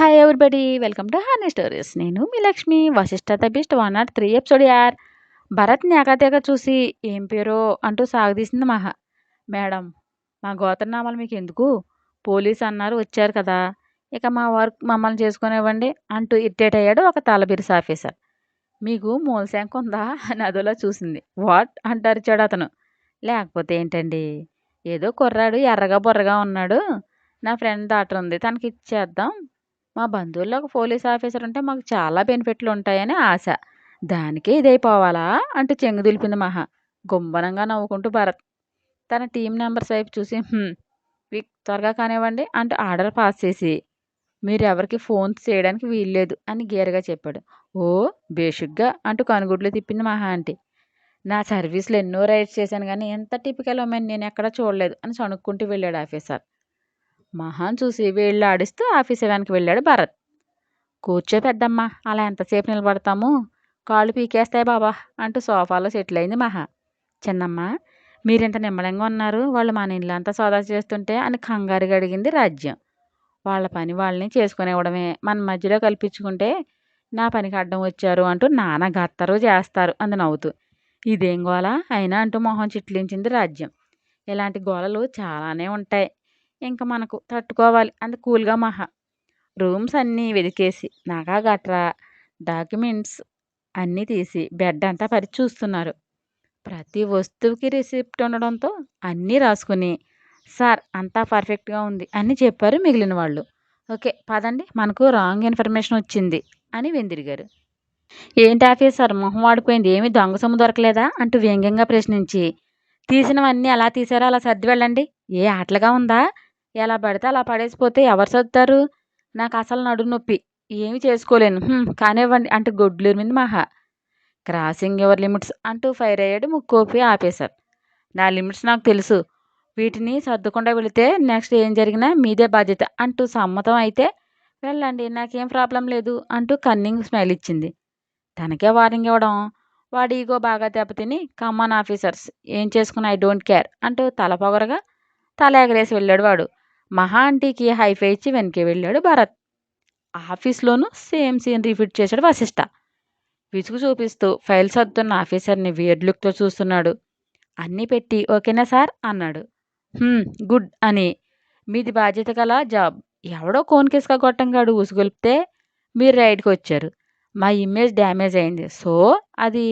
Hi everybody welcome to honey stories నేను మీ Lakshmi Vasishtha the best one not three episode యార్. భరత్ని ఏకాతేక చూసి ఏం పేరో అంటూ సాగదీసింది మహా. మేడం మా గోత్రనామాలు మీకు ఎందుకు? పోలీస్ అన్నారు వచ్చారు కదా. ఇక మా వర్క్ మమ్మల్ని చేసుకునేవ్వండి అంటూ ఇరిటేట్ అయ్యాడు ఒక తలబిరుసు ఆఫీసర్. మీకు మూలశాంక్ ఉందా? అని అదోలా చూసింది. వాట్? అంటారు అతను. లేకపోతే ఏంటండి? ఏదో కుర్రాడు ఎర్రగా బుర్రగా ఉన్నాడు. నా ఫ్రెండ్ డాటర్ ఉంది. తనకి ఇచ్చేద్దాం. మా బంధువుల్లో ఒక పోలీస్ ఆఫీసర్ ఉంటే మాకు చాలా బెనిఫిట్లు ఉంటాయని ఆశ. దానికే ఇదైపోవాలా? అంటూ చెంగు దులిపింది మహా. గుంబనంగా నవ్వుకుంటూ భరత్. తన టీం నెంబర్స్ వైపు చూసి త్వరగా కానివ్వండి అంటూ ఆర్డర్ పాస్ చేసి మీరు ఎవరికి ఫోన్ చేయడానికి వీల్లేదు అని గేరగా చెప్పాడు. ఓ బేషుగ్గా అంటూ కనుగుడ్లు తిప్పింది మహా ఆంటీ. నా సర్వీస్లో ఎన్నో రైడ్స్ చేశాను కానీ ఎంత టిపికల్ ఉమెన్ నేను ఎక్కడా చూడలేదు అని సణుక్కుంటూ వెళ్ళాడు ఆఫీసర్. మహాన్ చూసి వేళ్ళు ఆడిస్తూ ఆఫీస్ వెనక్కి వెళ్ళాడు భరత్. కూర్చో పెద్దమ్మ అలా ఎంతసేపు నిలబడతాము? కాళ్ళు పీకేస్తాయి బాబా అంటూ సోఫాలో సెటిల్ అయింది మహా. చిన్నమ్మ మీరింత నిమ్మలంగా ఉన్నారు వాళ్ళు మన ఇల్లంతా సోదా చేస్తుంటే అని కంగారుగా అడిగింది రాజ్యం. వాళ్ళ పని వాళ్ళని చేసుకునివ్వడమే మన మధ్యలో కల్పించుకుంటే నా పనికి అడ్డం వచ్చారు అంటూ నాన్న గత్తరు చేస్తారు అంది నవ్వుతూ. ఇదేం గోల? అయినా అంటూ మొహం చిట్లించింది రాజ్యం. ఇలాంటి గోలలు చాలానే ఉంటాయి. ఇంకా మనకు తట్టుకోవాలి. అంత కూల్గా మహా. రూమ్స్ అన్నీ వెదికేసి నగా గట్రా డాక్యుమెంట్స్ అన్నీ తీసి బెడ్ అంతా పరిచి చూస్తున్నారు. ప్రతి వస్తువుకి రిసిప్ట్ ఉండడంతో అన్నీ రాసుకుని సార్ అంతా పర్ఫెక్ట్గా ఉంది అని చెప్పారు మిగిలిన వాళ్ళు. ఓకే పదండి మనకు రాంగ్ ఇన్ఫర్మేషన్ వచ్చింది అని వెందిరిగారు. ఏంటి ఆఫీసర్ మొహం వాడిపోయింది ఏమీ దొంగ సొమ్ము దొరకలేదా? అంటూ వ్యంగ్యంగా ప్రశ్నించి తీసినవన్నీ అలా తీసారో? అలా సర్ది వెళ్ళండి. ఏ ఆటలుగా ఉందా? ఎలా పడితే అలా పడేసిపోతే ఎవరు సర్దుతారు? నాకు అసలు నడు నొప్పి. ఏమి చేసుకోలేను. కానివ్వండి. అంటూ గొడ్లు మీద మహా. క్రాసింగ్ యువర్ లిమిట్స్ అంటూ ఫైర్ అయ్యాడు. ముక్కోపి ఆపేశారు. నా లిమిట్స్ నాకు తెలుసు. వీటిని సర్దుకుండా వెళితే నెక్స్ట్ ఏం జరిగినా మీదే బాధ్యత అంటూ సమ్మతం అయితే వెళ్ళండి నాకేం ప్రాబ్లం లేదు అంటూ కన్నింగ్ స్మైల్ ఇచ్చింది. తనకే వార్నింగ్ ఇవ్వడం. వాడి ఈగో బాగా దెబ్బతిని కమాన్ ఆఫీసర్స్ ఏం చేసుకుని ఐ డోంట్ కేర్ అంటూ తల పొగరగా తల ఎగరేసి వెళ్ళాడు వాడు. మహా ఆంటీకి హైఫై ఇచ్చి వెనక్కి వెళ్ళాడు భరత్. ఆఫీస్లోనూ సేమ్ సీన్ రిపీట్ చేశాడు వశిష్ట. విసుగు చూపిస్తూ ఫైల్ సర్దుతున్న ఆఫీసర్ని వియర్డ్ లుక్తో చూస్తున్నాడు. అన్నీ పెట్టి ఓకేనా సార్? అన్నాడు. గుడ్ అని. మీది బాధ్యత గల జాబ్. ఎవడో కోన్ కేసుగా గొట్టంగాడు ఉసుగొలిపితే మీరు రైడ్కి వచ్చారు. మా ఇమేజ్ డ్యామేజ్ అయింది. సో అది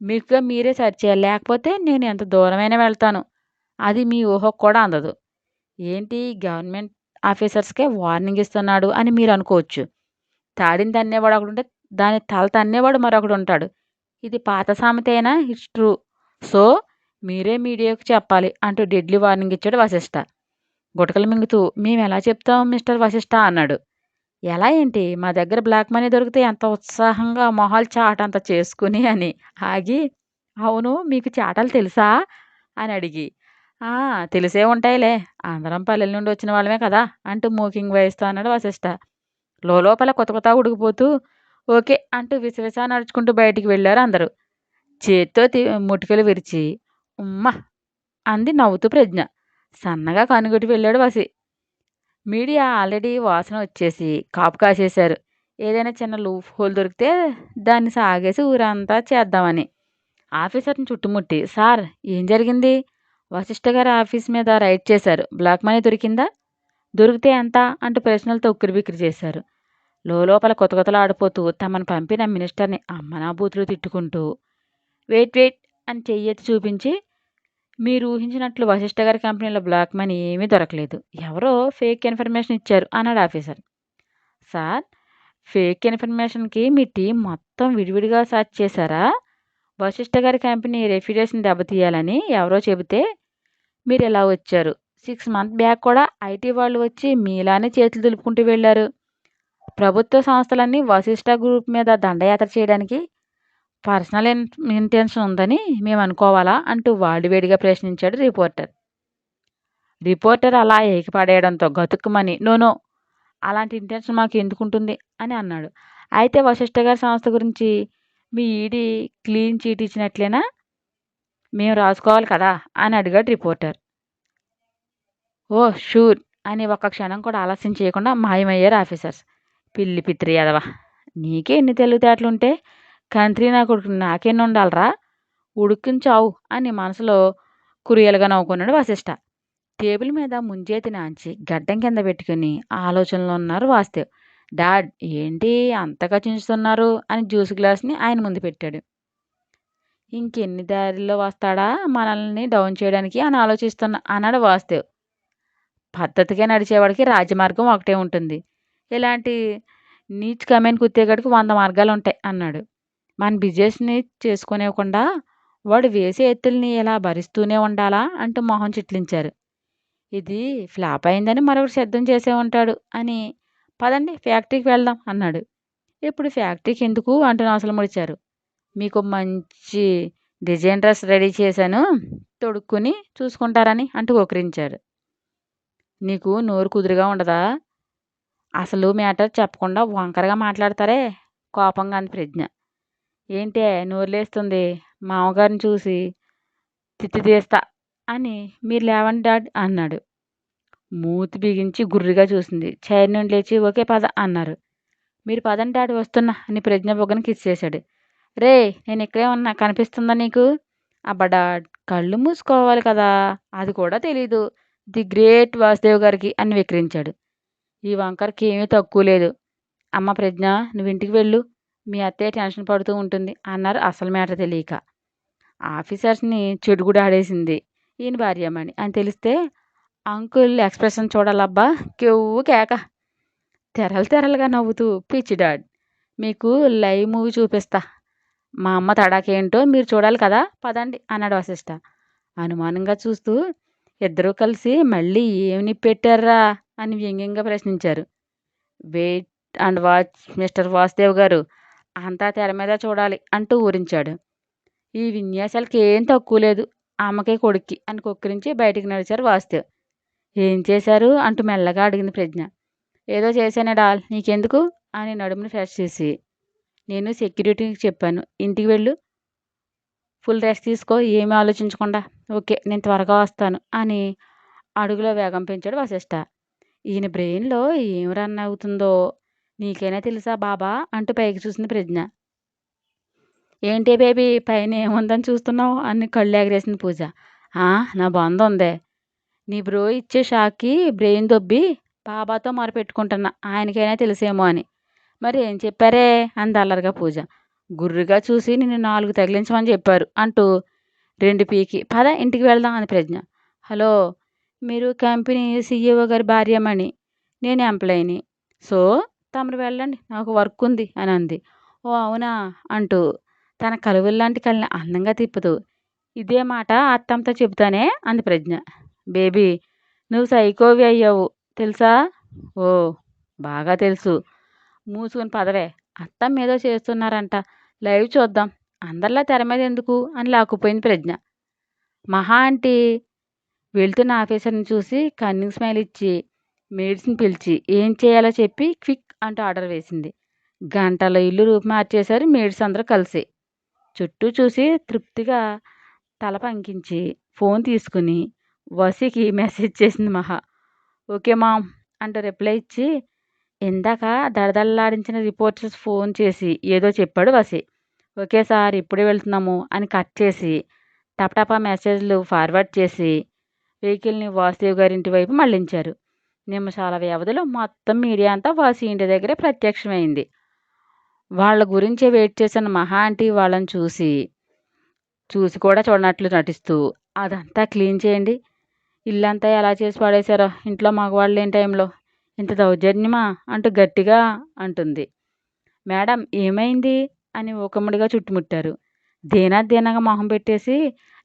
మీకుగా మీరే సర్చ్ చేయాలి. లేకపోతే నేను ఎంత దూరమైనా వెళ్తాను. అది మీ ఊహకు కూడా అందదు. ఏంటి గవర్నమెంట్ ఆఫీసర్స్కే వార్నింగ్ ఇస్తున్నాడు అని మీరు అనుకోవచ్చు. తాడిని తన్నేవాడు ఒకడు ఉంటే దాని తల తన్నేవాడు మరొకడు ఉంటాడు. ఇది పాత సామెతేనా ఇట్స్ ట్రూ సో మీరే మీడియాకు చెప్పాలి అంటూ డెడ్లీ వార్నింగ్ ఇచ్చాడు వశిష్ట. గుటకలు మింగుతూ మేము ఎలా చెప్తాం మిస్టర్ వశిష్ట? అన్నాడు. ఎలా ఏంటి? మా దగ్గర బ్లాక్ మనీ దొరికితే ఎంత ఉత్సాహంగా మొహాలు చాటంత చేసుకుని అని. ఆగి అవును మీకు చాటలు తెలుసా? అని అడిగి "ఆ, తెలిసే ఉంటాయిలే. అందరం పల్లెల నుండి వచ్చిన వాళ్ళమే కదా! అంటూ మూకింగ్ వేయిస్తా అన్నాడు వశిష్ట లోపల కొత్త కొత్త ఉడికిపోతూ ఓకే అంటూ విసవిసా నడుచుకుంటూ బయటికి వెళ్ళారు అందరూ. చేత్తో తి- ముటికలు విరిచి ఉమ్మ! అంది నవ్వుతూ ప్రజ్ఞ. సన్నగా కనుగొట్టి వెళ్ళాడు వసి. మీడియా ఆల్రెడీ వాసన వచ్చేసి కాపు కాసేశారు. ఏదైనా చిన్న లూప్ హోల్ దొరికితే దాన్ని సాగేసి ఊరంతా చేద్దామని. ఆఫీసర్ని చుట్టుముట్టి సార్ ఏం జరిగింది? వశిష్ఠ గారి ఆఫీస్ మీద రైడ్ చేశారు. బ్లాక్ మనీ దొరికిందా? దొరికితే ఎంత? అంటూ ప్రశ్నలతో ఉక్కిరిబిక్కిరి చేశారు. లోపల కొత్త కొత్తలు ఆడిపోతూ తమను పంపిన మినిస్టర్ని అమ్మనా బూతులు తిట్టుకుంటూ వెయిట్ వెయిట్ అని చెయ్యెత్తి చూపించి మీరు ఊహించినట్లు వశిష్ఠ గారి కంపెనీలో బ్లాక్ మనీ ఏమీ దొరకలేదు. ఎవరో ఫేక్ ఇన్ఫర్మేషన్ ఇచ్చారు అన్నాడు ఆఫీసర్. సార్ ఫేక్ ఇన్ఫర్మేషన్కి మీ టీం మొత్తం విడివిడిగా సర్చ్ చేశారా? వశిష్ఠ గారి కంపెనీ రెప్యుటేషన్ దెబ్బతీయాలని ఎవరో చెబితే మీరు ఇలా వచ్చారు. సిక్స్ మంత్ బ్యాక్ కూడా ఐటీ వాళ్ళు వచ్చి మీలానే చేతులు దులుపుకుంటూ వెళ్ళారు. ప్రభుత్వ సంస్థలన్నీ వశిష్ఠ గ్రూప్ మీద దండయాత్ర చేయడానికి పర్సనల్ ఇంటెన్షన్ ఉందని మేము అనుకోవాలా అంటూ వాడివేడిగా ప్రశ్నించాడు రిపోర్టర్. రిపోర్టర్ అలా ఏకిపడేయడంతో గతుక్కుమని నోనో అలాంటి ఇంటెన్షన్ మాకు ఎందుకుంటుంది? అని అన్నాడు. అయితే వశిష్ఠ గారి సంస్థ గురించి మీ ఈడీ క్లీన్ చీట్ ఇచ్చినట్లేనా? మేము రాసుకోవాలి కదా అని అడిగాడు రిపోర్టర్. ఓ షూర్ అని ఒక్క క్షణం కూడా ఆలస్యం చేయకుండా మాయమయ్యారు ఆఫీసర్స్. పిల్లి పిత్రి ఎదవ నీకే ఎన్ని తెలివితేటలుంటే? కంత్రి నా కొడుకు నాకెన్ని ఉండాలరా ఉడుక్కుని చావు అని మనసులో కురియలుగా నవ్వుకున్నాడు వశిష్ట టేబుల్ మీద ముంజేతి నాంచి గడ్డం కింద పెట్టుకుని ఆలోచనలో ఉన్నారు వాసుదేవ్ డాడ్ ఏంటి అంతగా చించుతున్నారు? అని జ్యూస్ గ్లాస్ని ఆయన ముందు పెట్టాడు. ఇంకెన్ని దారిలో వస్తాడా మనల్ని డౌన్ చేయడానికి? అని ఆలోచిస్తున్నా అన్నాడు వాసుదేవ్. పద్ధతిగా నడిచేవాడికి రాజమార్గం ఒకటే ఉంటుంది. ఇలాంటి నీచ్ కమెంట్ కుత్తేగడికి వంద మార్గాలు ఉంటాయి అన్నాడు. మన బిజినెస్ని చేసుకునేవ్వకుండా వాడు వేసే ఎత్తుల్ని ఇలా భరిస్తూనే ఉండాలా? అంటూ మొహం చిట్లించారు. ఇది ఫ్లాప్ అయిందని మరొకటి సిద్ధం చేసే ఉంటాడు అని పదండి ఫ్యాక్టరీకి వెళ్దాం అన్నాడు. ఇప్పుడు ఫ్యాక్టరీకి ఎందుకు? అంటూ అసలు ముడిచారు. మీకు మంచి డిజైన్ డ్రెస్ రెడీ చేశాను తొడుక్కుని చూసుకుంటారని అంటూ ఒకరించారు నీకు నోరు కుదురుగా ఉండదా? అసలు మ్యాటర్ చెప్పకుండా వంకరగా మాట్లాడతారే? కోపంగా అంది ప్రజ్ఞ. ఏంటే నోరులేస్తుంది మామగారిని చూసి తిత్తి తీస్తా అని మీరు లేవండి డాడ్ అన్నాడు. మూతి బిగించి గుర్రిగా చూసింది. చైర్ నుండి లేచి ఒకే పద అన్నారు. మీరు పదండి డాడీ వస్తున్నా అని ప్రజ్ఞ బొగ్గను కిస్ చేశాడు. రే నేను ఇక్కడే ఉన్నా కనిపిస్తుందా నీకు? అబ్బడా కళ్ళు మూసుకోవాలి కదా? అది కూడా తెలీదు. ది గ్రేట్ వాసుదేవ్ గారికి అని విక్రించాడు ఈ వంకరకి ఏమీ తక్కువ లేదు. అమ్మ ప్రజ్ఞ నువ్వు ఇంటికి వెళ్ళు. మీ అత్తయ్య టెన్షన్ పడుతూ ఉంటుంది అన్నారు అసలు మ్యాటర్ తెలియక. ఆఫీసర్స్ని చెడుగుడు ఆడేసింది ఈయన భార్యమని అని తెలిస్తే అంకుల్ ఎక్స్ప్రెషన్ చూడాలబ్బా. కెవ్వు కేక. తెరలు తెరలుగా నవ్వుతూ పిచ్చి డాడ్ మీకు లైవ్ మూవీ చూపిస్తా. మా అమ్మ తడాకేంటో మీరు చూడాలి కదా. పదండి అన్నాడు వశిష్ట. అనుమానంగా చూస్తూ ఇద్దరూ కలిసి మళ్ళీ ఏమి పెట్టారా అని వ్యంగ్యంగా ప్రశ్నించారు. Wait and watch mister Vasudev గారు. అంతా తెర మీద చూడాలి అంటూ ఊరించాడు. ఈ విన్యాసాలకి ఏం తక్కువ లేదు. అమ్మకే కొడుక్కి అని కొక్కిరించి బయటికి నడిచారు వాసుదేవ్. ఏం చేశారు? అంటూ మెల్లగా అడిగింది ప్రజ్ఞ. ఏదో చేశానే డాల్ నీకెందుకు? అని నడుముని ఫ్రెష్ చేసి. నేను సెక్యూరిటీకి చెప్పాను. ఇంటికి వెళ్ళు. ఫుల్ రెస్ట్ తీసుకో ఏమీ ఆలోచించకుండా. ఓకే నేను త్వరగా వస్తాను అని అడుగులో వేగం పెంచాడు వశిష్ట. ఈయన బ్రెయిన్లో ఏం రన్ అవుతుందో నీకైనా తెలుసా బాబా? అంటూ పైకి చూసింది ప్రజ్ఞ. ఏంటి బేబీ పైన ఏముందని చూస్తున్నావు? అని కళ్ళు ఎగరేసింది పూజ. నా బంద్ ఉందే. నీ బ్రో ఇచ్చే షాక్కి బ్రెయిన్ దొబ్బి బాబాతో మొరపెట్టుకుంటున్నా. ఆయనకైనా తెలిసేమో అని. మరి ఏం చెప్పారే? అంది అల్లరిగా పూజ. గుర్రుగా చూసి నిన్ను నాలుగు తగిలించమని చెప్పారు అంటూ రెండు పీకి. పద ఇంటికి వెళ్దాం అని ప్రజ్ఞ. హలో మీరు కంపెనీ సీఈఓ గారి భార్యమణి నేను ఎంప్లాయీని. సో తమరు వెళ్ళండి నాకు వర్క్ ఉంది అని అంది. ఓ అవునా? అంటూ తన కలువల్లాంటి కళ్ళని అందంగా తిప్పుతూ ఇదే మాట అత్తంతో చెబుతానే అంది ప్రజ్ఞ. బేబీ నువ్వు సైకోవి అయ్యావు. తెలుసా? ఓ బాగా తెలుసు. మూసుకుని పదవే. అత్తమ్మ ఏదో చేస్తున్నారంట. లైవ్ చూద్దాం. అందరిలా తెర మీద ఎందుకు? అని లాక్కుపోయింది ప్రజ్ఞ. మహా ఆంటీ వెళ్తున్న ఆఫీసర్ని చూసి కన్నింగ్ స్మైల్ ఇచ్చి మెడిసిన్ పిలిచి ఏం చేయాలో చెప్పి క్విక్ అంటూ ఆర్డర్ వేసింది. గంటలో ఇల్లు రూపు మార్చేశారు మేడ్స్ అందరూ కలిసి. చుట్టూ చూసి తృప్తిగా తల పంకించి ఫోన్ తీసుకుని వసికి మెసేజ్ చేసింది మహా. ఓకే మామ్ అంటూ రిప్లై ఇచ్చి ఇందాక దడదల్లాడించిన రిపోర్టర్స్ ఫోన్ చేసి ఏదో చెప్పాడు వసి ఓకే సార్ ఇప్పుడే వెళ్తున్నాము అని కట్ చేసి టపటపా మెసేజ్లు ఫార్వర్డ్ చేసి వెహికల్ని వాసుదేవ్ గారింటి వైపు మళ్ళించారు నిమిషాల వ్యవధిలో మొత్తం మీడియా అంతా వాసి ఇంటి దగ్గరే ప్రత్యక్షమైంది. వాళ్ళ గురించే వెయిట్ చేసిన మహా ఆంటీ వాళ్ళని చూసి చూసి కూడా చూడనట్లు నటిస్తూ అదంతా క్లీన్ చేయండి. ఇల్లంతా ఎలా చేసి పడేశారో ఇంట్లో మగవాళ్ళు లేని టైంలో. ఇంత దౌర్జన్యమా? అంటూ గట్టిగా అంటుంది. మేడం ఏమైంది? అని ఊకమ్మడిగా చుట్టుముట్టారు. దీనా దీనంగా మొహం పెట్టేసి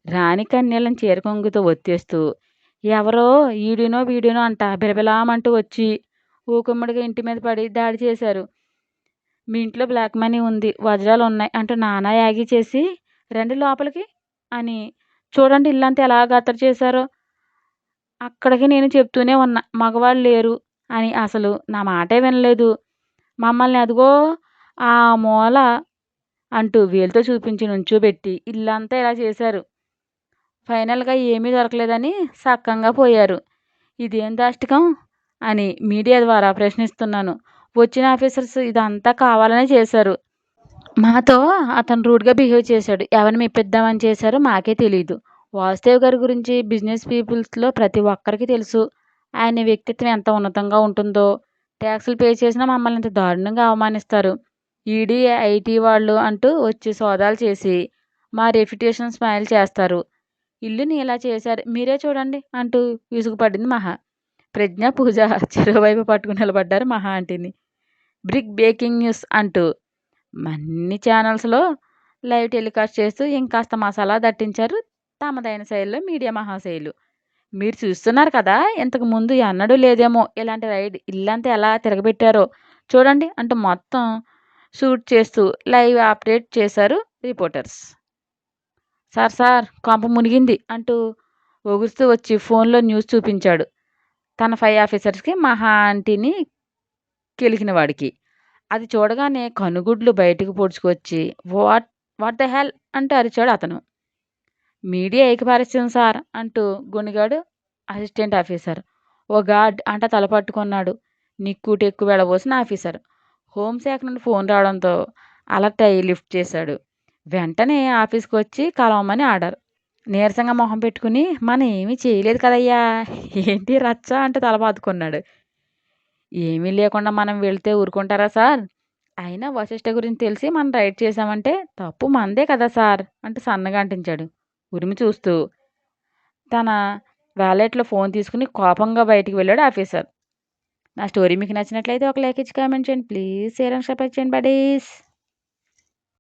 రాణి కన్నీళ్ళని చీరకొంగుతో ఒత్తేస్తూ ఎవరో ఈడినో వీడినో అంట బిలబిలామంటూ వచ్చి ఊకమ్మడిగా ఇంటి మీద పడి దాడి చేశారు. మీ ఇంట్లో బ్లాక్ మనీ ఉంది వజ్రాలు ఉన్నాయి అంటూ నానా యాగి చేసి రండి లోపలికి అని చూడండి ఇల్లంతా ఎలా గత్తరు చేశారో అక్కడికి నేను చెప్తూనే ఉన్నా మగవాళ్ళు లేరు అని అసలు నా మాటే వినలేదు. మమ్మల్ని అదిగో ఆ మూల అంటూ వీళ్ళతో చూపించి నుంచోబెట్టి ఇల్లంతా ఇలా చేశారు. ఫైనల్గా ఏమీ దొరకలేదని సక్కంగా పోయారు. ఇదేం దాష్టికం? అని మీడియా ద్వారా ప్రశ్నిస్తున్నాను. వచ్చిన ఆఫీసర్స్ ఇదంతా కావాలనే చేశారు. మాతో అతను రూడ్గా బిహేవ్ చేశాడు. ఎవరిని మెప్పిద్దామని చేశారో మాకే తెలియదు వాసుదేవ్ గారి గురించి బిజినెస్ పీపుల్స్లో ప్రతి ఒక్కరికి తెలుసు. ఆయన వ్యక్తిత్వం ఎంత ఉన్నతంగా ఉంటుందో. ట్యాక్సులు పే చేసినా మమ్మల్ని ఇంత దారుణంగా అవమానిస్తారు. ఈడీ ఐటీ వాళ్ళు అంటూ వచ్చి సోదాలు చేసి మా రెప్యుటేషన్ స్మైల్ చేస్తారు. ఇల్లుని ఇలా చేశారు. మీరే చూడండి అంటూ విసుగుపడింది మహా. ప్రజ్ఞ పూజ చెరువువైపు పట్టుకుని నిలబడ్డారు మహా ఆంటీని. బ్రిక్ బేకింగ్ న్యూస్ అంటూ అన్ని ఛానల్స్లో లైవ్ టెలికాస్ట్ చేస్తూ ఇంకాస్త మసాలా దట్టించారు తమదైన శైలిలో మీడియా మహాశైలు మీరు చూస్తున్నారు కదా ఇంతకు ముందు ఎన్నడూ లేదేమో ఇలాంటి రైడ్ ఇల్లంతా ఎలా తిరగబెట్టారో. చూడండి అంటూ మొత్తం షూట్ చేస్తూ లైవ్ అప్డేట్ చేశారు రిపోర్టర్స్. సార్ సార్ కొంప మునిగింది అంటూ ఒగుస్తూ వచ్చి ఫోన్లో న్యూస్ చూపించాడు. తన ఫైవ్ ఆఫీసర్స్కి మహా ఆంటీని కెలికిన వాడికి. అది చూడగానే కనుగుడ్లు బయటకు పొడుచుకొచ్చి వాట్ వాట్ ద హెల్? అంటూ అరిచాడు అతను. మీడియా ఏకపారస్యం సార్ అంటూ గుణిగాడు అసిస్టెంట్ ఆఫీసర్. ఓ గార్డ్ అంట తల పట్టుకున్నాడు. నిక్కుటి ఎక్కువ వెళ్ళబోసిన ఆఫీసర్. హోంశాఖ నుండి ఫోన్ రావడంతో అలర్ట్ అయ్యి లిఫ్ట్ చేశాడు. వెంటనే ఆఫీస్కి వచ్చి కలవమని ఆర్డర్. నీరసంగా మొహం పెట్టుకుని మనం ఏమీ చేయలేదు కదయ్యా. ఏంటి రచ్చ? అంటే తల బాదుకున్నాడు. ఏమీ లేకుండా మనం వెళితే ఊరుకుంటారా సార్? అయినా వశిష్ఠ గురించి తెలిసి మనం రైడ్ చేసామంటే తప్పు మందే కదా సార్? అంటూ సన్నగా అంటించాడు. ఉరిమి చూస్తూ తన వ్యాలెట్లో ఫోన్ తీసుకుని కోపంగా బయటికి వెళ్ళాడు ఆఫీసర్. నా స్టోరీ మీకు నచ్చినట్లయితే ఒక లైక్ ఇచ్చి కామెంట్ చేయండి. ప్లీజ్ షేర్ అండ్ సబ్స్క్రైబ్ చేయండి బడీస్.